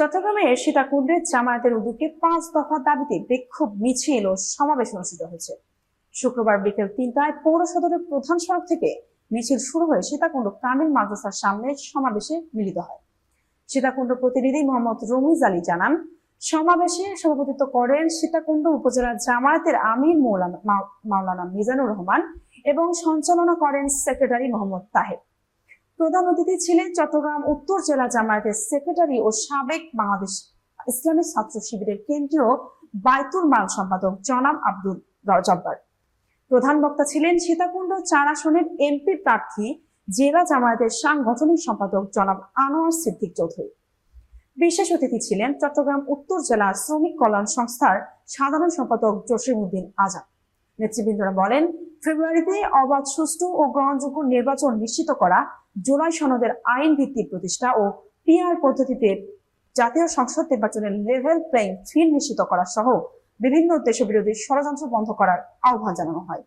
চট্টগ্রামের সীতাকুণ্ডে জামায়াতের উদ্যোগে পাঁচ দফা দাবিতে বিক্ষোভ, মিছিল ও সমাবেশ অনুষ্ঠিত হয়েছে। শুক্রবার বিকেল তিনটায় পৌর সদরের প্রধান সড়ক থেকে মিছিল শুরু হয়ে সীতাকুণ্ড কামিল মাদ্রাসার সামনে সমাবেশে মিলিত হয়। সীতাকুণ্ড প্রতিনিধি মোহাম্মদ রমিজ আলী জানান, সমাবেশে সভাপতিত্ব করেন সীতাকুণ্ড উপজেলা জামায়াতের আমির মৌলানা মাও- মাওলানা মিজানুর রহমান এবং সঞ্চালনা করেন সেক্রেটারি মোহাম্মদ তাহের। প্রধান অতিথি ছিলেন চট্টগ্রাম উত্তর জেলা জামায়াতের সেক্রেটারি ও সাবেক বাংলাদেশ ইসলামী ছাত্র শিবিরের কেন্দ্রীয় বাইতুল মাল সম্পাদক জনাব আব্দুল জব্বার। প্রধান বক্তা ছিলেন সীতাকুণ্ড চার আসনের এমপি প্রার্থী জেলা জামায়াতের সাংগঠনিক সম্পাদক জনাব আনোয়ার সিদ্দিক চৌধুরী। বিশেষ অতিথি ছিলেন চট্টগ্রাম উত্তর জেলা শ্রমিক কল্যাণ সংস্থার সাধারণ সম্পাদক জসিমউদ্দিন আজাদ। নেতৃবৃন্দরা বলেন ফেব্রুয়ারিতে অবাধ, সুষ্ঠু ও গ্রহণযোগ্য নির্বাচন নিশ্চিত করা, জুলাই সনদের আইন ভিত্তিক প্রতিষ্ঠা ও পিআর পদ্ধতিতে জাতীয় সংসদ নির্বাচনের লেভেল প্লেইং ফিল্ড নিশ্চিত করা সহ বিভিন্ন দেশবিরোধী ষড়যন্ত্র বন্ধ করার আহ্বান জানানো হয়।